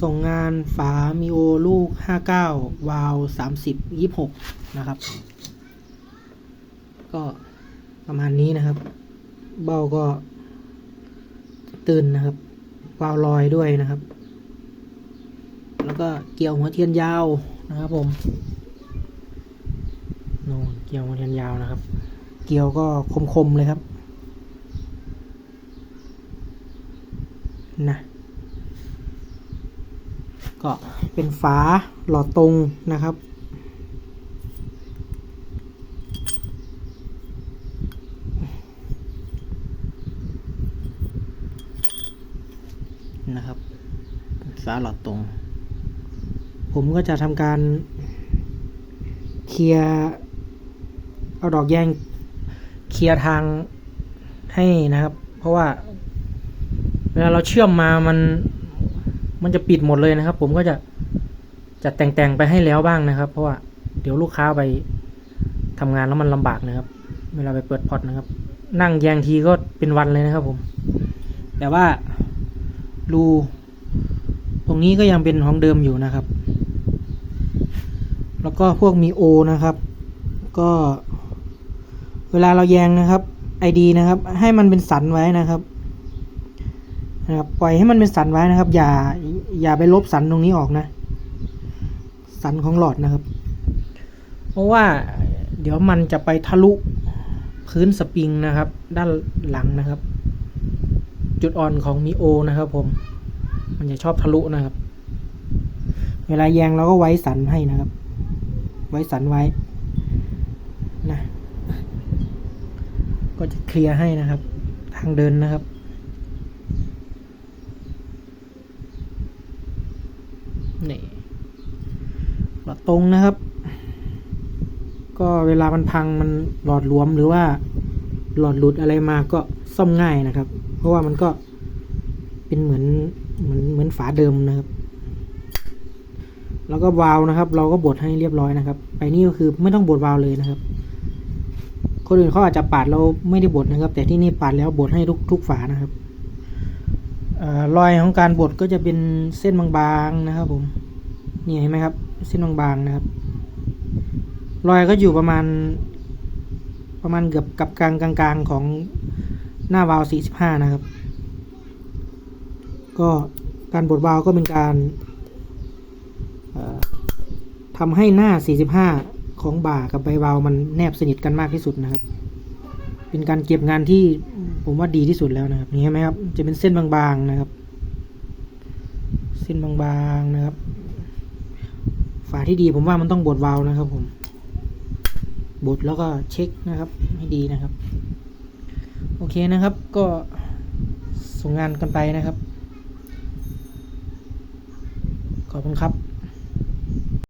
ส่งงานฝามิโอลูก 59 วาล์ว30 26 นะครับ ก็ประมาณนี้นะครับ เบ้าก็ตื่นนะครับ วาล์วลอยด้วยนะครับ แล้วก็เกี่ยวหัวเทียนยาวนะครับผมโน่นเกี่ยวหัวเทียนยาวนะครับ เกี่ยวก็คมๆเลยครับ นะ ก็เป็นฝาหลอดตรงนะครับ นะครับฝาหลอดตรง ผมก็จะทำการเคลียร์เอาดอกแยงเคลียร์ทางให้นะครับ เพราะว่าเวลาเราเชื่อมมามัน มันจะปิดหมดเลยนะครับ ผมก็จะจะแต่งแต่งๆไปให้แล้วบ้างนะครับ เพราะว่าเดี๋ยวลูกค้าไปทำงานแล้วมันลำบากนะครับ เวลาไปเปิดพอร์ตนะครับ นั่งแยงทีก็เป็นวันเลยนะครับ ผม แต่ว่ารูตรงนี้ก็ยังเป็นของเดิมอยู่นะครับ แล้วก็พวกมีโอนะครับ ก็เวลาเราแยงนะครับไอดีนะครับ ให้มันเป็นสันไว้นะครับ นะครับปล่อยให้มันเป็นสันไว้นะครับ อย่าอย่าไปลบสันตรงนี้ออกนะ สันของหลอดนะครับ เพราะว่าเดี๋ยวมันจะไปทะลุพื้นสปริงนะครับ ด้านหลังนะครับ จุดอ่อนของมิโอนะครับผม มันจะชอบทะลุนะครับ เวลาแยงเราก็ไว้สันให้นะครับ ไว้สันไว้นะก็จะเคลียร์ให้นะครับ ทางเดินนะครับ นี่หลอดตรงนะครับ ก็เวลามันพังมันหลอดหลวมหรือว่าหลอดหลุดอะไรมาก็ซ่อมง่ายนะครับ เพราะว่ามันก็เป็นเหมือนเหมือนเหมือนฝาเดิมนะครับ แล้วก็วาล์วนะครับ เราก็บดให้เรียบร้อยนะครับ ไปนี่ก็คือไม่ต้องบดวาล์วเลยนะครับ คนอื่นเขาอาจจะปาดเราไม่ได้บดนะครับ แต่ที่นี่ปาดแล้วบดให้ทุกทุกฝานะครับ รอยของการบดก็จะเป็นเส้นบางๆนะครับ ผมนี่เห็นไหมครับ เส้นบางๆนะครับ รอยก็อยู่ประมาณ ประมาณเกือบกับกลางกลางๆของหน้าวาล์ว45 นะครับ ก็การบดวาล์วก็เป็นการทำให้หน้า 45 ของบ่ากับใบวาล์วมันแนบสนิทกันมากที่สุดนะครับ เป็นการเก็บงานที่ผมว่าดีที่สุดแล้วนะครับนี่เห็นไหมครับ จะเป็นเส้นบางๆนะครับ เส้นบางๆนะครับ ฝาที่ดีผมว่ามันต้องบดวาล์วนะครับ ผมบดแล้วก็เช็คนะครับให้ดีนะครับ โอเคนะครับ ก็ส่งงานกันไปนะครับ ขอบคุณครับ